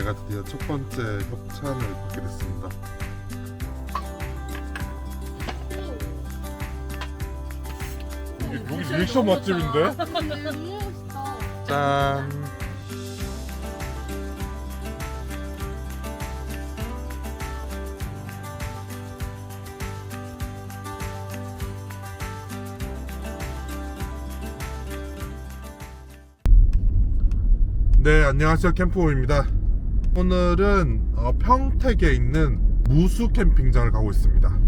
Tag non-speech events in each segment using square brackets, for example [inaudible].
제가 드디어 첫 번째 협찬을 받게 됐습니다. 여기, 여기 리액션 맛집인데? 멋있다. 짠. 네, 안녕하세요. 캠프호입니다. 오늘은 어, 평택에 있는 무수 캠핑장을 가고 있습니다.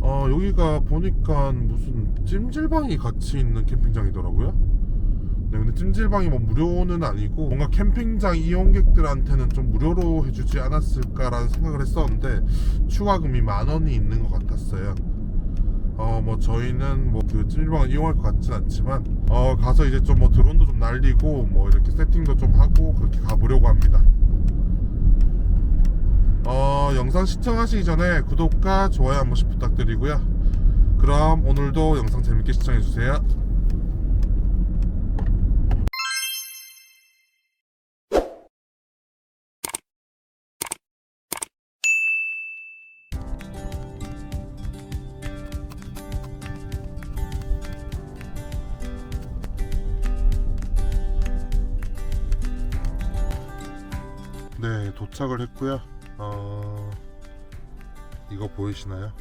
어, 여기가 보니까 무슨 찜질방이 같이 있는 캠핑장이더라고요. 네, 근데 찜질방이 뭐 무료는 아니고 뭔가 캠핑장 이용객들한테는 좀 무료로 해주지 않았을까라는 생각을 했었는데 추가금이 만 원이 있는 것 같았어요. 어 뭐 저희는 뭐그 찜질방을 이용할 것 같진 않지만 어 가서 이제 좀 뭐 드론도 좀 날리고 뭐 이렇게 세팅도 좀 하고 그렇게 가보려고 합니다. 어 영상 시청하시기 전에 구독과 좋아요 한 번씩 부탁드리고요. 그럼 오늘도 영상 재밌게 시청해 주세요. 네, 도착을 했고요. 어, 이거 보이시나요?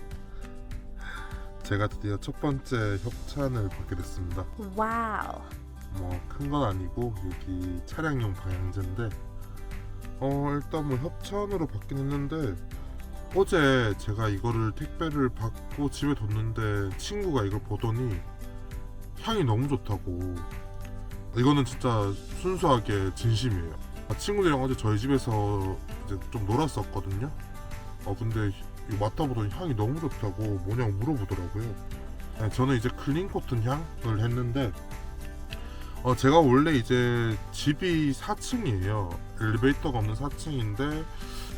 제가 드디어 첫 번째 협찬을 받게 됐습니다. 와우. 뭐 큰 건 아니고 여기 차량용 방향제인데 어 일단 뭐 협찬으로 받긴 했는데 어제 제가 이거를 택배를 받고 집에 뒀는데 친구가 이걸 보더니 향이 너무 좋다고 이거는 진짜 순수하게 진심이에요 아, 친구들이랑 어제 저희 집에서 이제 좀 놀았었거든요 어 근데 이거 맡아보더니 향이 너무 좋다고 뭐냐고 물어보더라고요 네, 저는 이제 클린 코튼 향을 했는데 어, 제가 원래 이제 집이 4층이에요. 엘리베이터가 없는 4층인데,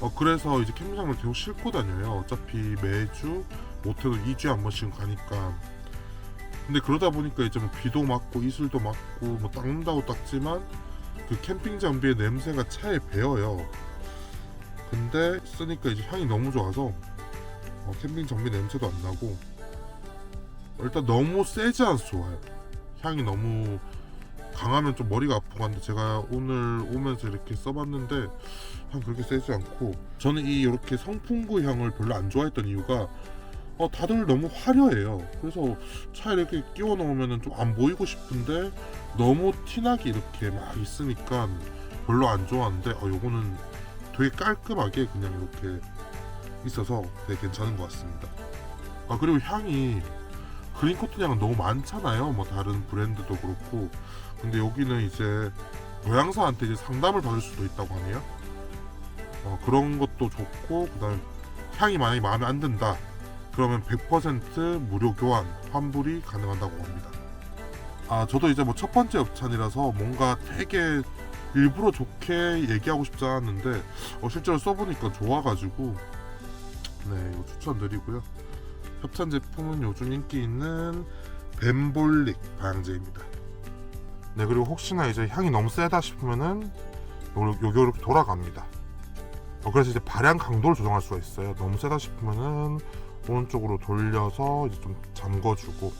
어, 그래서 이제 캠핑장을 계속 싣고 다녀요. 어차피 매주, 못해도 2주에 한 번씩 가니까. 근데 그러다 보니까 이제 뭐 비도 맞고, 이슬도 맞고, 뭐 닦는다고 닦지만, 그 캠핑 장비의 냄새가 차에 배어요. 근데 쓰니까 이제 향이 너무 좋아서, 어, 캠핑 장비 냄새도 안 나고, 일단 너무 세지 않아서 좋아요. 향이 너무 강하면 좀 머리가 아프고 한데 제가 오늘 오면서 이렇게 써봤는데 향 그렇게 세지 않고 저는 이 이렇게 성풍구 향을 별로 안 좋아했던 이유가 어 다들 너무 화려해요 그래서 차에 이렇게 끼워 넣으면 좀 안 보이고 싶은데 너무 티나게 이렇게 막 있으니까 별로 안 좋아하는데 어 요거는 되게 깔끔하게 그냥 이렇게 있어서 되게 괜찮은 것 같습니다 아 그리고 향이 그린 코튼 향은 너무 많잖아요 뭐 다른 브랜드도 그렇고 근데 여기는 이제 고양사한테 이제 상담을 받을 수도 있다고 하네요. 어, 그런 것도 좋고 그다음에 향이 만약에 마음에 안 든다. 그러면 100% 무료 교환 환불이 가능하다고 합니다. 아 저도 이제 뭐 첫 번째 협찬이라서 뭔가 되게 일부러 좋게 얘기하고 싶지 않았는데 어, 실제로 써보니까 좋아가지고 네 이거 추천드리고요. 협찬 제품은 요즘 인기 있는 벤볼릭 방향제입니다. 네 그리고 혹시나 이제 향이 너무 세다 싶으면은 요- 요게 이렇게 돌아갑니다. 어, 그래서 이제 발향 강도를 조정할 수가 있어요. 너무 세다 싶으면은 오른쪽으로 돌려서 이제 좀 잠궈주고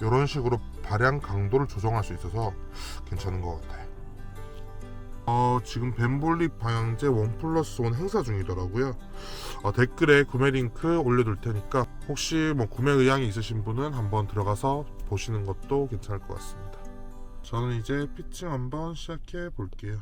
이런 식으로 발향 강도를 조정할 수 있어서 괜찮은 것 같아요. 어, 지금 벤볼릭 방향제 원 플러스 원 행사 중이더라고요. 어, 댓글에 구매 링크 올려둘 테니까 혹시 뭐 구매 의향이 있으신 분은 한번 들어가서 보시는 것도 괜찮을 것 같습니다. 저는 이제 피칭 한번 시작해 볼게요.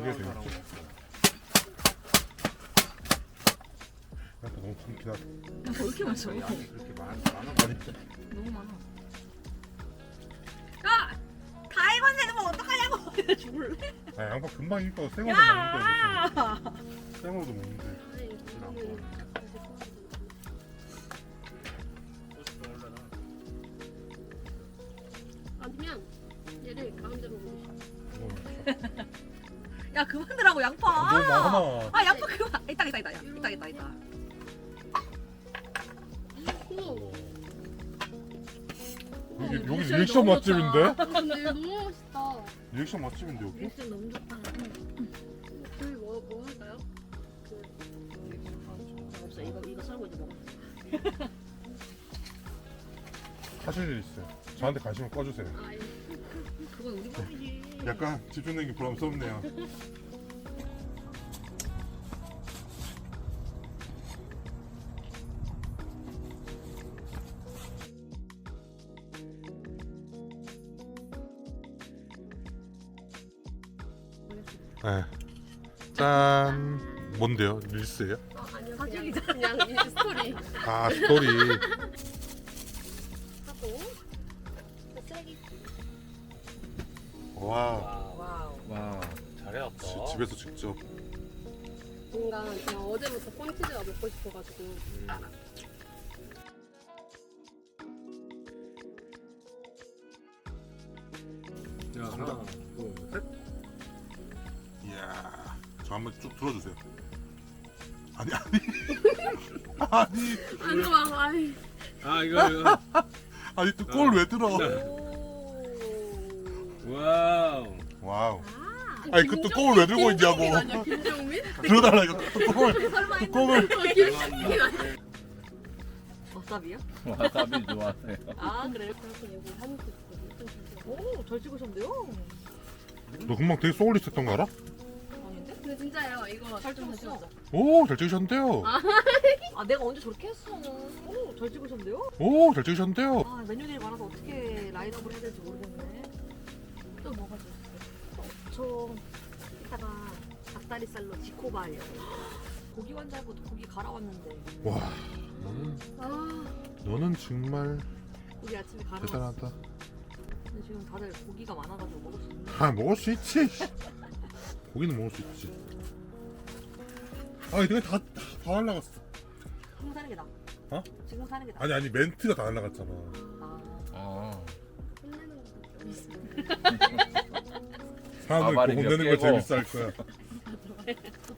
그게 되겠지. 약간 너무 굶긴 하다. 야, 왜 이렇게 많죠? 이렇게 많, 많아 너무 많아. 야! 다이건데 너 뭐 어떡하냐고! [laughs] 죽을래? 아, 양파 금방 익고 생으로도 먹는데. 생으로도 먹는데. 안 먹어. 야 그만들라고 양파! 너무 많아 아 양파 그만! 이따 이따 이따 야. 이따 이따 이따. 오, 여기 여기 리액션 너무 맛집인데? 좋다. 어, 근데 너무 멋있다. 리액션 맛집인데 여기? 리액션 너무 좋다. 저희 뭐, 뭐 할까요? 없어 이거 이거 썰고 이제 먹어. [laughs] 하실 일 있어요 저한테 관심을 꺼주세요 아, 예. 그건 우리 밥이지. 약간 집중된 게 부담스럽네요 [laughs] 네. 짠 뭔데요? 릴스예요? 아, 아니요. 사진이다. 그냥, 그냥 이 스토리 아 스토리 하고 쓰레기. 와 와우. 와 잘해왔다 지- 집에서 직접 뭔가 그냥 어제부터 콘치즈가 먹고 싶어가지고 야 아니 안 좋아. 아이. 아 이거 이거 아니 또 골 왜 들어 오. 와우 와우 아, 아니 그또 골왜 들고 있냐고 아니야 김종민? 들어달라 이거 또골또 설마 골을 김종민 아니야? 와사비요? 와사비 좋아해요 아 그래요? 여기 한입 있거든. 오잘 찍으셨는데요? 너 금방 되게 소울리스했던 거 알아? 근데 진짜예요. 이거 잘좀 찍었어. 오 잘 찍으셨는데요 [laughs] 아 내가 언제 저렇게 했어? 오 잘 찍으셨는데요? 오 잘 찍으셨는데요 아 메뉴들이 많아서 어떻게 라인업을 해야 될지 모르겠네. 또 뭐가 좋았어요? 저 이따가 닭다리살로 지코바 하려고. 고기 환자고 고기 갈아왔는데 와 너는 아, 너는 정말 우리 아침에 갈아왔어. 대단하다 근데 지금 다들 고기가 많아가지고 먹을 수 있는. 아 먹을 수 있지 [laughs] 고기는 먹을 수 있지 아 내가 다다 날라갔어 지금 사는 게 나. 어? 지금 사는 게 나. 아니 아니 멘트가 다 날라갔잖아 아, 아 혼내는. 사람을 아, 말이 보고 몇 내는 걸 개고. 재밌어 할 거야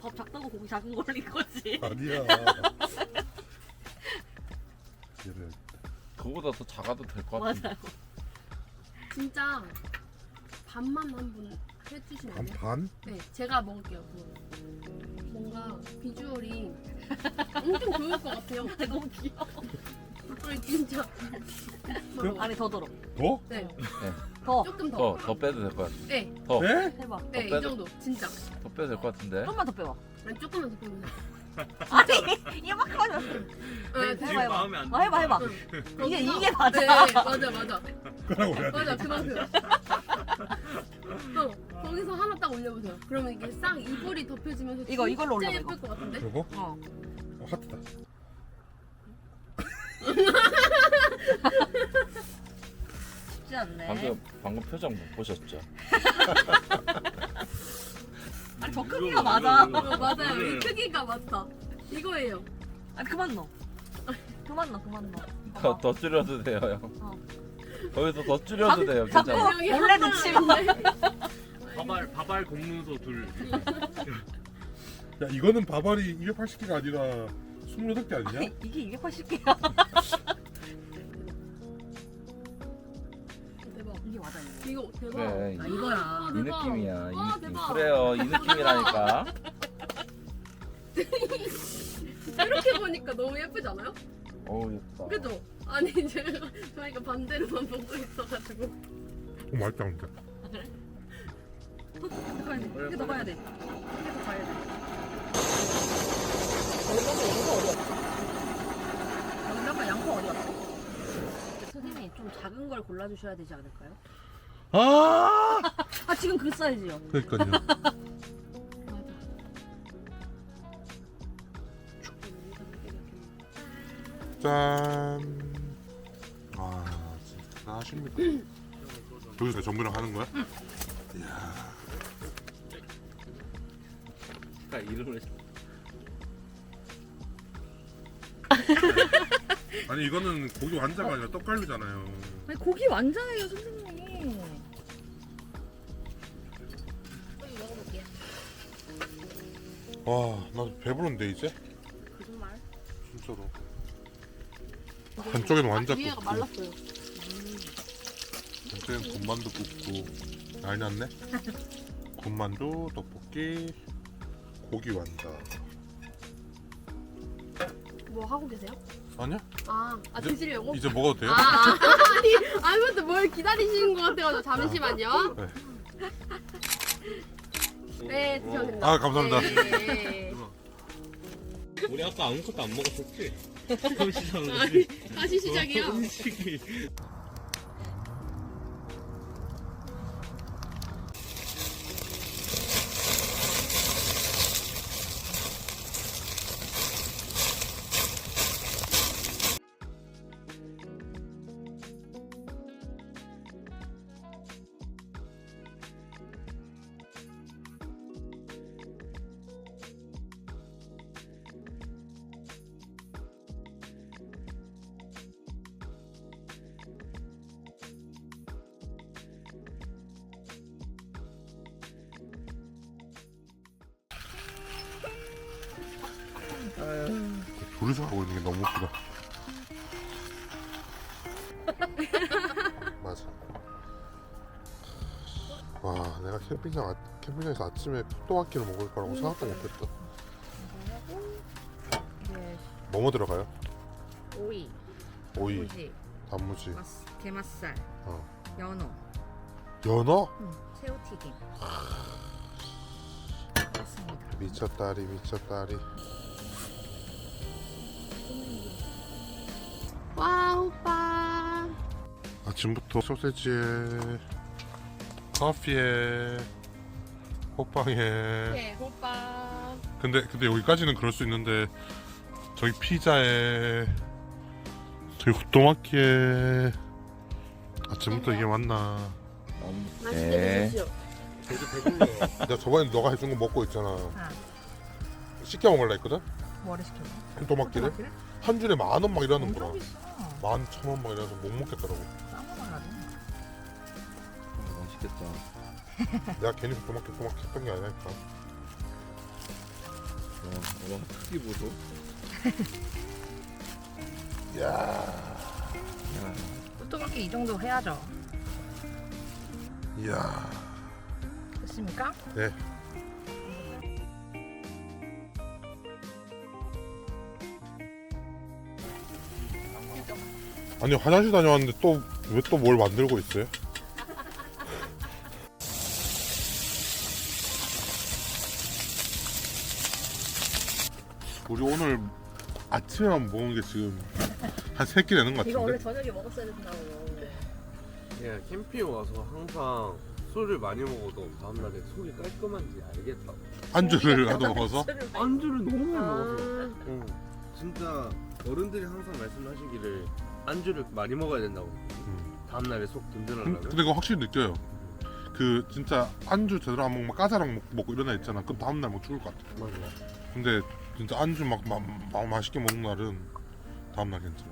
밥 작다고 고기 작은 걸린 거지. 아니야 얘를 그거보다 더 작아도 될 것 같은데 맞아요. 진짜 반만 한분 해주시면 안 반 돼요? 반? 네, 제가 먹을게요. 그거. 뭔가 비주얼이 엄청 좋을 것 같아요. [laughs] 너무 귀여워. 아니 진짜. 안에 더 들어. 더? 네, 더. 조금 더. 더, 더 빼도 될 것 같아 네, 더, 네? 해봐. 네, 이 빼도- 정도. 진짜. 더 빼도 될 것 같은데 좀만 더 빼봐. 아니 조금만 더 빼면 [laughs] 돼. 아니 이만큼 하지 마. 네, 해봐 해봐. 마음에 안 아, 해봐 해봐. 응. 이게 이게 맞아. 네, 맞아, 맞아. 해야 맞아, 돼 그만큼. 어, 거기서 하나 딱 올려보세요. 그러면 이게 싹 이불이 덮여지면서 이거, 이걸로 진짜 올려봐, 예쁠 것 같은데? 그리고 어. 어, 하트다 쉽지 않네. 방금 방금 표정 못 보셨죠? [laughs] 아니 저 크기가 맞아. 어, 맞아요. 이 크기가 맞다. 이거예요. 아니 그만 넣어. 그만 넣어 그만 넣어. 더, 더 줄여도 돼요 형 어. 거기서 더 줄여도 돼요 괜찮아 하나 넣지 바발 바발 공문서 둘. 야 이거는 바발이 280개가 아니라 28개 아니냐? 아니, 이게 280개야. [laughs] 대박. 이게 맞아 이게. 이거 대박. 그래 아 이거야. 아, 이 대박. 느낌이야 이 아, 느낌 대박. 그래요 이 느낌이라니까 이렇게 보니까 너무 예쁘지 않아요? 어우 예쁘다 그죠? 아니 제가 저희가 반대로만 보고 있어가지고 어 맛있다 근데. 이게 더 가야 돼. 골라주셔야 되지 않을까요? 아 아 지금 그 사이즈요. 그러니까요. 짠. 아 진짜 대단하십니다. 여기서 전부랑 하는 거야? 이야. 딱 이름을 아니 이거는 고기 완자가 아니라 떡갈비잖아요. 아니 고기 완자예요 선생님. 빨리 먹어볼게요. 와, 나 배부른데 이제? 거짓말. 진짜로. 한쪽에는 완자 위에가 굽고, 말랐어요. 한쪽에는 군만두 굽고. 난리 났네. [laughs] 군만두, 떡볶이, 고기 완자. 뭐 하고 계세요? 아니야? 아, 아 이제- 드시려고? 이제 먹어도 돼요? 아, 아, 아니, 아무것도 뭘 기다리시는 것 같아가지고 잠시만요. 네. [laughs] 네, 드셔도 됩니다. 아, 감사합니다. 네. 우리 아까 아무것도 안 먹었었지? [laughs] 거지? 다시 시작이요. 음식이 둘이서 하고 있는 게 너무 웃기다. [laughs] 맞아. 와, 내가 캠핑장 아, 캠핑장에서 아침에 포도와끼를 먹을 거라고 생각도 못했다. 네. 뭐뭐 들어가요? 오이, 오이, 단무지, 맛- 게맛살, 어. 연어, 연어? 새우튀김. 맞습니다. 미쳤다리, 미쳤다리. 와, 오빠. 아침부터 소세지에 커피에 호빵에 네, 오빠. 근데 근데 여기까지는 그럴 수 있는데 저기 피자에 저기 후토마키에 아침부터 이게 맞나 맛있게 네. 드십시오. 되게 배불러 내가 [laughs] 저번에 너가 해준 거 먹고 있잖아 시켜 먹을라 했거든 뭐를 시켜? 후토마키를 한 줄에 만 원막 이러는 엄청 거야 비싸. 만 천 원 막 이래서 못 먹겠더라고 싸먹어라도. 맛있겠다. [laughs] 내가 괜히 후토마키 후토마키 했던 게 아니라니까 와, 와 크기 보소. 이야 [laughs] 야, 또박이 이 정도 해야죠. 이야 됐습니까? 네 아니 화장실 다녀왔는데 또 왜 또 뭘 만들고 있어요? 우리 오늘 아침에만 먹은 게 지금 한 세 끼 되는 것 이거 원래 같은데? 저녁에 먹었어야 된다고. 예, 캠핑 와서 항상 술을 많이 먹어도 다음날에 속이 깔끔한지 알겠다고 안주를 [laughs] 하도 먹어서 안주를 너무 많이 아, 먹어서 어, 진짜 어른들이 항상 말씀하시기를 안주를 많이 먹어야 된다고. 음. 다음날에 속 근- 든든하려면 근데 그거 확실히 느껴요. 그 진짜 안주 제대로 안 먹고 까자랑 먹- 먹고 이런 애 있잖아. 그럼 다음날 뭐 죽을 것 같아. 맞아. 근데 진짜 안주 막, 막, 막 맛있게 먹는 날은 다음날 괜찮아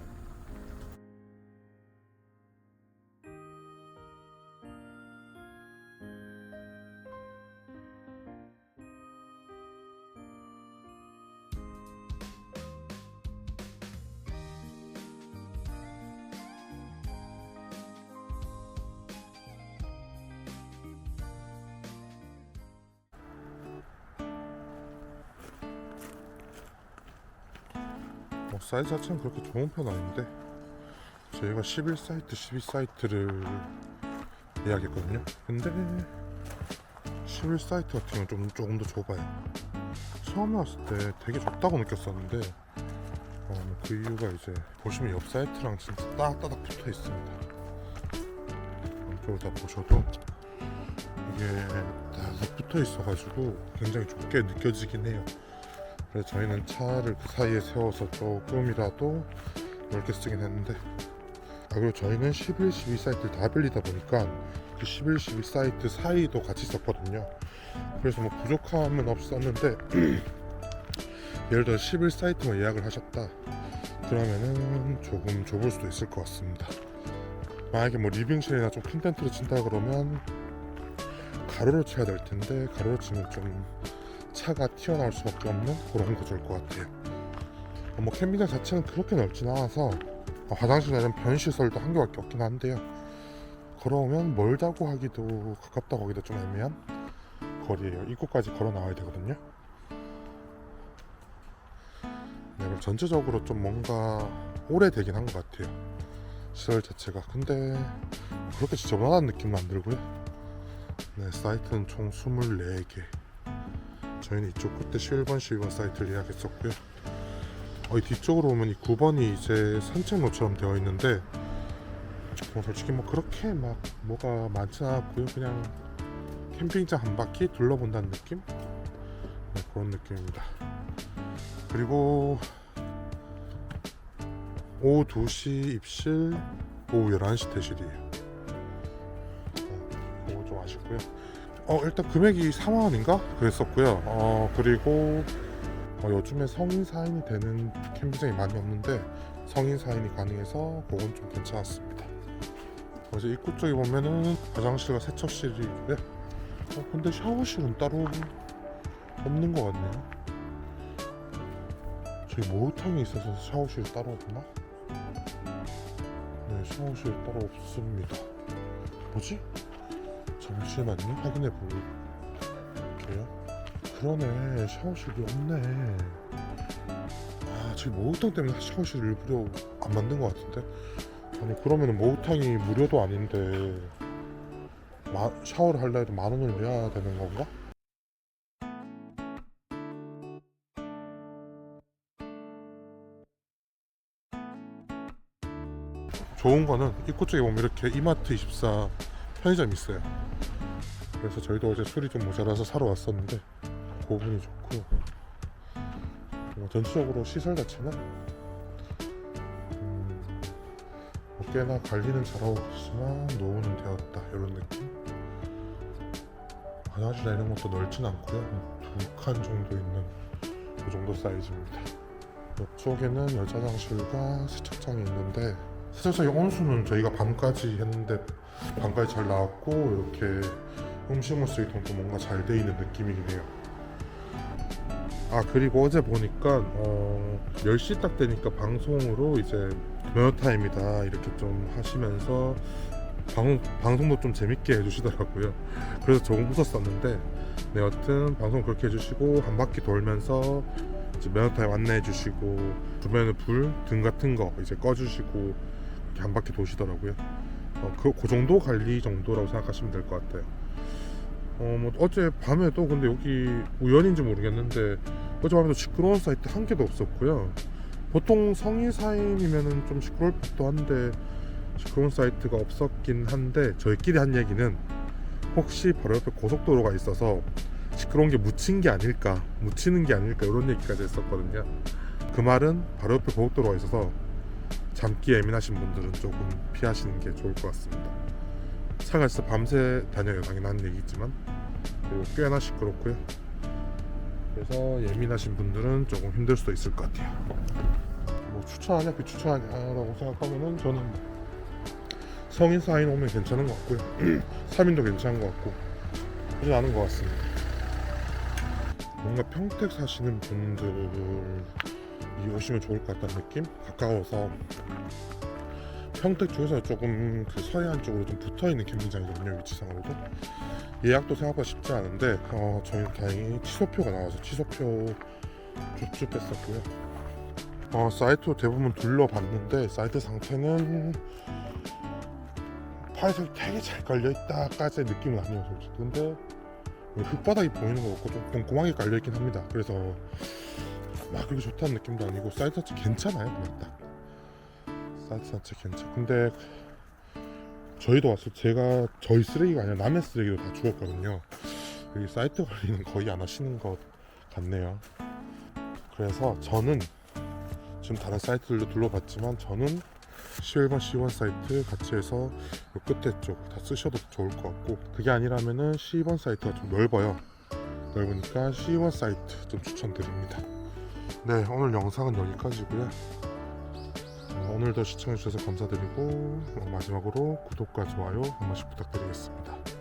사이즈 자체는 그렇게 좋은 편 아닌데 저희가 11사이트 12사이트를 예약했거든요. 근데 11사이트 같은 경우는 좀, 조금 더 좁아요. 처음에 왔을 때 되게 좁다고 느꼈었는데 어, 뭐그 이유가 이제 보시면 옆 사이트랑 진짜 따닥따닥 붙어 있습니다. 안쪽을 다 보셔도 이게 따닥 붙어 있어가지고 굉장히 좁게 느껴지긴 해요 그래서 저희는 차를 그 사이에 세워서 조금이라도 넓게 쓰긴 했는데. 아 그리고 저희는 11, 12 사이트를 다 빌리다 보니까 그 11, 12 사이트 사이도 같이 썼거든요. 그래서 뭐 부족함은 없었는데 [clears throat] 예를 들어 11 사이트만 예약을 하셨다. 그러면은 조금 좁을 수도 있을 것 같습니다. 만약에 뭐 리빙실이나 좀 큰 텐트를 친다 그러면 가로로 쳐야 될 텐데 가로로 치면 좀 차가 튀어나올 수밖에 없는 그런 구조일 것 같아요. 어, 뭐 캠핑장 자체는 그렇게 넓진 않아서 어, 화장실 내는 변시설도 한 개밖에 없긴 한데요. 걸어오면 멀다고 하기도 가깝다고 하기도 좀 애매한 거리예요. 입구까지 걸어 나와야 되거든요. 네, 전체적으로 좀 뭔가 오래되긴 한 것 같아요. 시설 자체가. 근데 그렇게 원하는 느낌은 안 들고요. 네 사이트는 총 24개 저희는 이쪽 끝에 11번 12번 사이트를 예약했었고요. 어, 이 뒤쪽으로 오면 이 9번이 이제 산책로처럼 되어 있는데 뭐 솔직히 뭐 그렇게 막 뭐가 많지 않았고요. 그냥 캠핑장 한 바퀴 둘러본다는 느낌? 네, 그런 느낌입니다. 그리고 오후 2시 입실 오후 11시 퇴실이에요. 어, 그거 좀 아쉽고요 어 일단 금액이 4만원인가? 그랬었고요 어 그리고 어, 요즘에 성인 사인이 되는 캠핑장이 많이 없는데 성인 사인이 가능해서 그건 좀 괜찮았습니다 어, 이제 입구 쪽에 보면은 화장실과 세척실이고요 어 근데 샤워실은 따로 없는 것 같네요 저기 목욕탕이 있어서 샤워실이 따로 없나? 네 샤워실 따로 없습니다 뭐지? 잠시만요. 확인해 볼게요. 그러네. 샤워실이 없네. 아 저기 목욕탕 때문에 샤워실 일부러 안 만든 것 같은데? 아니 그러면은 목욕탕이 무료도 아닌데 마, 샤워를 하려 해도 만 원을 내야 되는 건가? 좋은 거는 입구 쪽에 보면 이렇게 이마트 24 편의점이 있어요. 그래서 저희도 어제 술이 좀 모자라서 사러 왔었는데 그 부분이 좋고 뭐 전체적으로 시설 자체는 음, 뭐 꽤나 관리는 잘하고 있지만 노후는 되었다. 이런 느낌? 화장실 이런 것도 넓진 않고요. 두 칸 정도 있는 그 정도 사이즈입니다. 옆쪽에는 여자 화장실과 세척장이 있는데 세척장의 온수는 저희가 밤까지 했는데 밤까지 잘 나왔고 이렇게 음식물 쓰레기통도 뭔가 잘 돼 있는 느낌이긴 해요. 아 그리고 어제 보니까 어 10시 딱 되니까 방송으로 이제 면허 타임이다 이렇게 좀 하시면서 방, 방송도 좀 재밌게 해주시더라고요. 그래서 조금 웃었었는데 네 여튼 방송 그렇게 해주시고 한 바퀴 돌면서 이제 면허 타임 안내해 주시고 주변에 불 등 같은 거 이제 꺼주시고 이렇게 한 바퀴 도시더라고요. 어, 그, 그 정도 관리 정도라고 생각하시면 될 것 같아요. 어, 뭐 어제 밤에도 근데 여기 우연인지 모르겠는데 어제 밤에도 시끄러운 사이트 한 개도 없었고요. 보통 성인 사인이면은 좀 시끄러울 법도 한데 시끄러운 사이트가 없었긴 한데 저희끼리 한 얘기는 혹시 바로 옆에 고속도로가 있어서 시끄러운 게 묻힌 게 아닐까, 묻히는 게 아닐까 이런 얘기까지 했었거든요. 그 말은 바로 옆에 고속도로가 있어서 잠기 예민하신 분들은 조금 피하시는 게 좋을 것 같습니다. 차가 있어 밤새 다녀요 당연한 얘기지만 그리고 꽤나 시끄럽고요. 그래서 예민하신 분들은 조금 힘들 수도 있을 것 같아요. 뭐 추천하냐 비추천하냐라고 생각하면은 저는 성인 사인 오면 괜찮은 것 같고요. [clears throat] 3인도 괜찮은 것 같고 그러지 않은 것 같습니다. 뭔가 평택 사시는 분들이 오시면 좋을 것 같다는 느낌? 가까워서. 평택 쪽에서 조금 그 서해안 쪽으로 좀 붙어 있는 캠핑장이거든요 위치상으로도. 예약도 생각보다 쉽지 않은데 어, 저희는 다행히 취소표가 나와서 취소표 줍줍했었고요. 어, 사이트 대부분 둘러봤는데 사이트 상태는 파이널 되게 잘 깔려있다까지의 느낌은 아니에요 솔직히. 근데 흙바닥이 보이는 거 없고 좀 꼼꼼하게 깔려있긴 합니다. 그래서 막 그렇게 좋다는 느낌도 아니고 사이트 자체 괜찮아요 그냥 딱. 사이트 자체 괜찮 근데 저희도 왔을 때 제가 저희 쓰레기가 아니라 남의 쓰레기도 다 주웠거든요. 여기 사이트 관리는 거의 안 하시는 것 같네요. 그래서 저는 지금 다른 사이트들도 둘러봤지만 저는 C1번 C1 사이트 같이 해서 요 끝에 쪽 다 쓰셔도 좋을 것 같고 그게 아니라면은 C2번 사이트가 좀 넓어요. 넓으니까 C1 사이트 좀 추천드립니다 네 오늘 영상은 여기까지고요. 어, 오늘도 시청해주셔서 감사드리고 어, 마지막으로 구독과 좋아요 한 번씩 부탁드리겠습니다